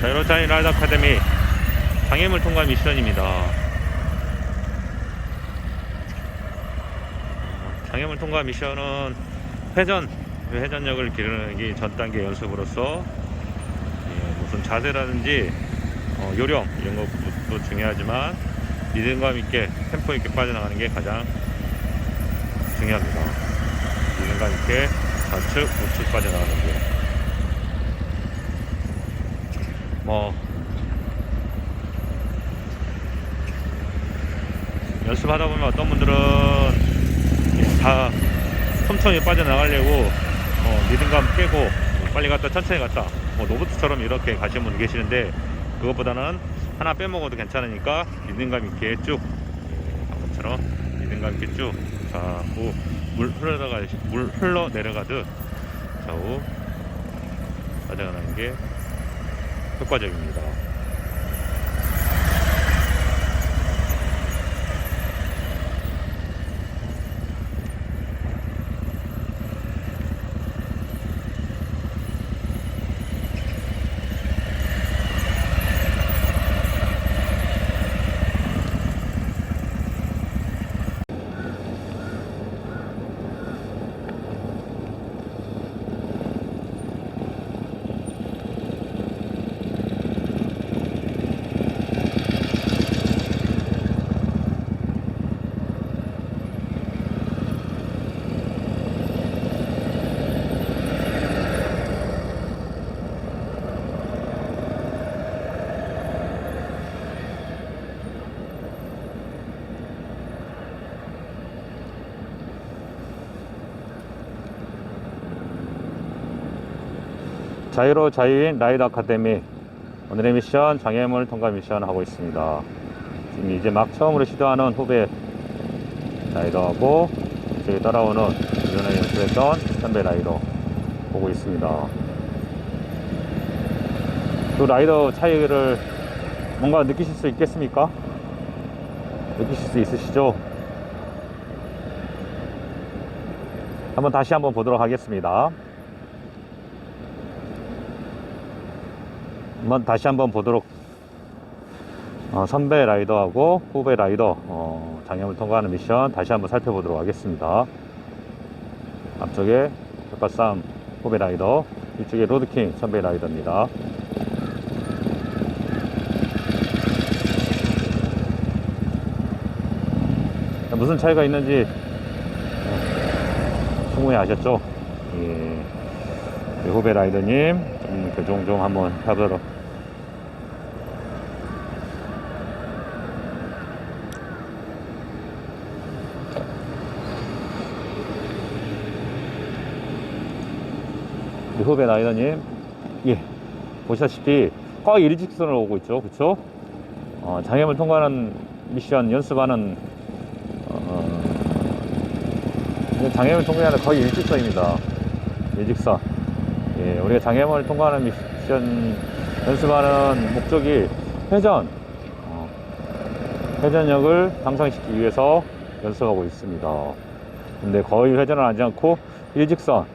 자, 에로타인 라이더 아카데미 장애물 통과 미션입니다. 어, 장애물 통과 미션은 회전, 회전력을 기르기 전 단계 연습으로서 예, 무슨 자세라든지 어, 요령 이런 것도 중요하지만 리듬감 있게 템포 있게 빠져나가는 게 가장 중요합니다. 리듬감 있게 좌측 우측 빠져나가는 게. 뭐. 연습하다 보면 어떤 분들은 다 천천히 빠져나가려고 어, 리듬감 깨고 빨리 갔다 천천히 갔다. 뭐 로봇처럼 이렇게 가시는 분 계시는데 그것보다는 하나 빼먹어도 괜찮으니까 리듬감 있게 쭉. 예, 방금처럼 리듬감 있게 쭉. 좌우 물 흘러가 물 흘러 내려가듯. 좌우 빠져나가는 게 효과적입니다. 자유로 자유인 라이더 아카데미 오늘의 미션 장애물 통과 미션 하고 있습니다. 지금 이제 막 처음으로 시도하는 후배 라이더하고 저기 따라오는 이전에 연습했던 선배 라이더 보고 있습니다. 그 라이더 차이를 뭔가 느끼실 수 있겠습니까? 느끼실 수 있으시죠? 한번 다시 한번 보도록 하겠습니다. 한번 다시 한번 보도록 어, 선배 라이더하고 후배 라이더 어, 장애물 통과하는 미션 다시 한번 살펴보도록 하겠습니다. 앞쪽에 벽발싸움 후배 라이더 이쪽에 로드킹 선배 라이더입니다. 자, 무슨 차이가 있는지 어, 충분히 아셨죠? 예. 우리 후배 라이더님 좀 이렇게 종종 한번 해보도록. 후배 라이더님 예 보시다시피 거의 일직선으로 오고 있죠. 그쵸? 어, 장애물 통과하는 미션 연습하는 어, 장애물 통과하는 거의 일직선입니다. 일직선 예, 우리가 장애물을 통과하는 미션 연습하는 목적이 회전, 어, 회전력을 향상시키기 위해서 연습하고 있습니다. 근데 거의 회전을 하지 않고 일직선,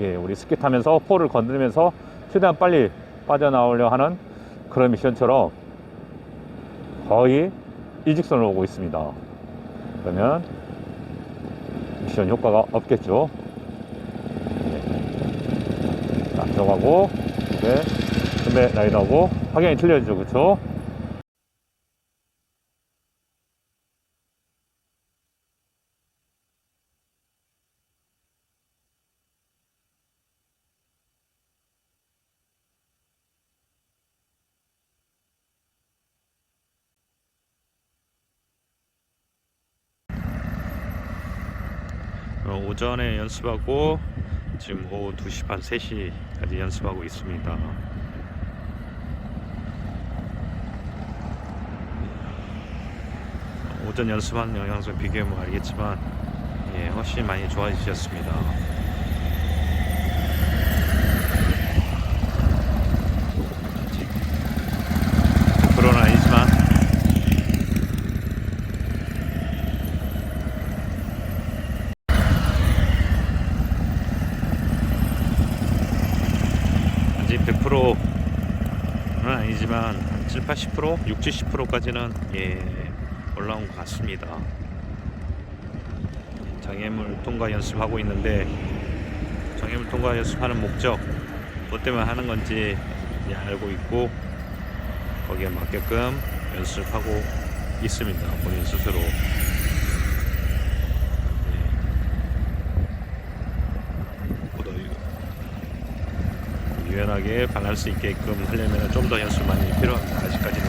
예, 우리 스키 타면서 폴을 건드리면서 최대한 빨리 빠져나오려 하는 그런 미션처럼 거의 일직선으로 오고 있습니다. 그러면 미션 효과가 없겠죠. 앞쪽하고 네, 선배 라이더하고 확연히 틀려지죠 그쵸? 어, 오전에 연습하고 지금 오후 2시 반 3시까지 연습하고 있습니다. 오전 연습한 영상을 비교해보면 알겠지만 예, 훨씬 많이 좋아지셨습니다. 그런 아니지만 아직 100% 아니지만 한 7, 80%, 6, 70%까지는 예 올라온 것 같습니다. 장애물 통과 연습하고 있는데 장애물 통과 연습하는 목적 뭐 때문에 하는 건지 알고 있고 거기에 맞게끔 연습하고 있습니다. 본인 스스로. 네. 보다 유연하게 반할 수 있게끔 하려면 좀 더 연습 많이 필요합니다. 아직까지는